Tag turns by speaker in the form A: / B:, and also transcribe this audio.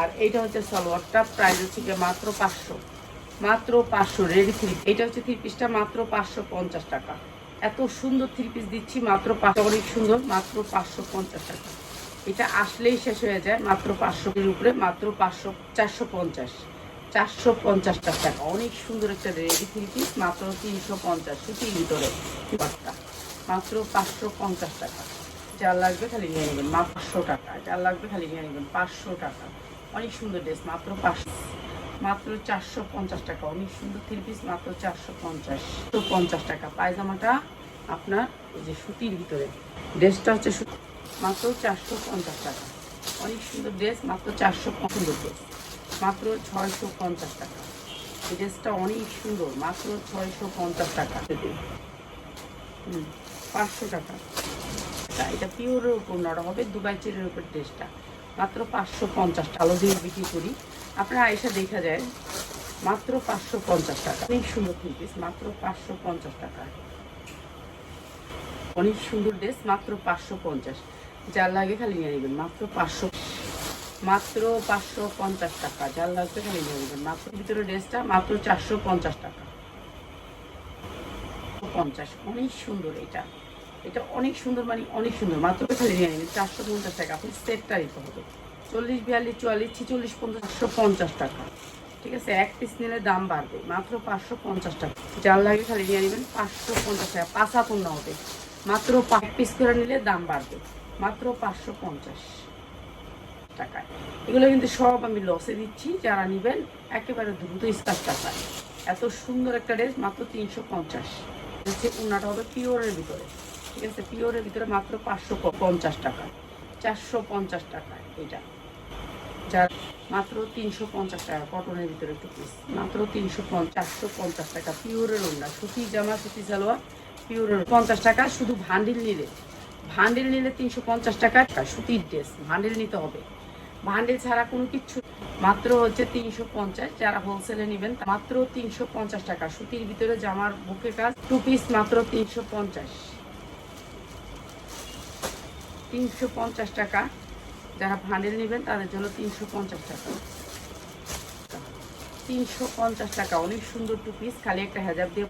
A: আর এইটা হচ্ছে সালোয়ারটা প্রাইস হচ্ছে গিয়ে মাত্র পাঁচশো। মাত্র পাঁচশো রেডি থ্রি এটা হচ্ছে থ্রি পিসটা মাত্র পাঁচশো পঞ্চাশ টাকা। এত সুন্দর থ্রি পিস দিচ্ছি, মাত্র পাঁচশো। অনেক সুন্দর, মাত্র পাঁচশো পঞ্চাশ টাকা। এটা আসলেই শেষ হয়ে যায়, মাত্র পাঁচশো এর উপরে, মাত্র পাঁচশো, চারশো পঞ্চাশ। চারশো পঞ্চাশ টাকা। অনেক সুন্দর একটা রেডি থ্রি পিস মাত্র তিনশো পঞ্চাশ সুতির ভিতরে। মাত্র পাঁচশো পঞ্চাশ টাকা। যার লাগবে খালি নিয়ে নেবেন পাঁচশো টাকা। যার লাগবে খালি নিয়ে নেবেন, পাঁচশো টাকা। অনেক সুন্দর ড্রেস মাত্র পাঁচশো, মাত্র চারশো পঞ্চাশ টাকা। অনেক সুন্দর থ্রি পিস মাত্র চারশো পঞ্চাশ। তো পঞ্চাশ টাকা। পায়জামাটা আপনার এই যে সুতির ভিতরে। ড্রেসটা হচ্ছে মাত্র চারশো পঞ্চাশ টাকা। অনেক সুন্দর ড্রেস মাত্র চারশো সুন্দর ড্রেস মাত্র ছয়শো পঞ্চাশ টাকা। এই ড্রেসটা অনেক সুন্দর, মাত্র ছয়শো পঞ্চাশ টাকা। হুম, পাঁচশো টাকা। এটা পিওরের উপর নড়া হবে, দুবাই চিরের উপর ড্রেসটা মাত্র পাঁচশো পঞ্চাশ আলো দিয়ে বিক্রি করি। আপনারা এসে দেখা যায়, মাত্র পাঁচশো পঞ্চাশ টাকা। অনেক সুন্দর থ্রি পিস মাত্র পাঁচশো পঞ্চাশ টাকা। অনেক সুন্দর ড্রেস মাত্র পাঁচশো পঞ্চাশ। যার লাগে খালি নিয়ে নেবেন, মাত্র পাঁচশো মাত্র পাঁচশো পঞ্চাশ টাকা। যার লাগবে খালি নিয়ে নেবেন। মাত্র ভিতরে ড্রেসটা মাত্র চারশো পঞ্চাশ টাকা। পঞ্চাশ, অনেক সুন্দর এটা। এটা অনেক সুন্দর মানে অনেক সুন্দর। মাত্র খালি নিয়ে নেবেন চারশো পঞ্চাশ টাকা। আপনি সেটটা নিতে হবে। চল্লিশ, বিয়াল্লিশ, চুয়াল্লিশ, ছিচল্লিশ পঞ্চাশশো পঞ্চাশ টাকা। ঠিক আছে? এক পিস নিলে দাম বাড়বে। মাত্র পাঁচশো পঞ্চাশ টাকা। যার লাগে খালি নিয়ে নেবেন পাঁচশো পঞ্চাশ টাকা। পাঁচ হাতুন হবে। মাত্র পাঁচ পিস করে নিলে দাম বাড়বে। মাত্র পাঁচশো পঞ্চাশ টাকায়। এগুলো কিন্তু সব আমি লসে দিচ্ছি। যারা নেবেন, একেবারে দ্রুত স্টার টাকায় এত সুন্দর একটা ড্রেস মাত্র তিনশো পঞ্চাশ। হচ্ছে উন্নাটা হবে পিওরের ভিতরে। ঠিক আছে পিওরের ভিতরে মাত্র পাঁচশো পঞ্চাশ টাকা। চারশো পঞ্চাশ টাকা এটা। যার মাত্র তিনশো পঞ্চাশ টাকা কটনের ভিতরে একটু পিস মাত্র তিনশো চারশো পঞ্চাশ টাকা পিওরের ওড়না। সুতি জামা, সুতি সালোয়ার, পিওরের পঞ্চাশ টাকা শুধু ভান্ডিল নিলে। ভান্ডিল নিলে তিনশো পঞ্চাশ টাকা। সুতির ড্রেস ভান্ডিল নিতে হবে। ভান্ডিল ছাড়া কোনো কিচ্ছু মাত্র হচ্ছে তিনশো পঞ্চাশ। যারা হোলসেলে নেবেন, মাত্র তিনশো পঞ্চাশ টাকা। সুতির ভিতরে জামার বুকে কাজ টু পিস মাত্র তিনশো পঞ্চাশ। তিনশো পঞ্চাশ টাকা। যারা ভান্ডেল নেবেন, তাদের জন্য তিনশো পঞ্চাশ টাকা। তিনশো পঞ্চাশ টাকা, অনেক সুন্দর টু পিস খালি একটা হেজাব দিয়ে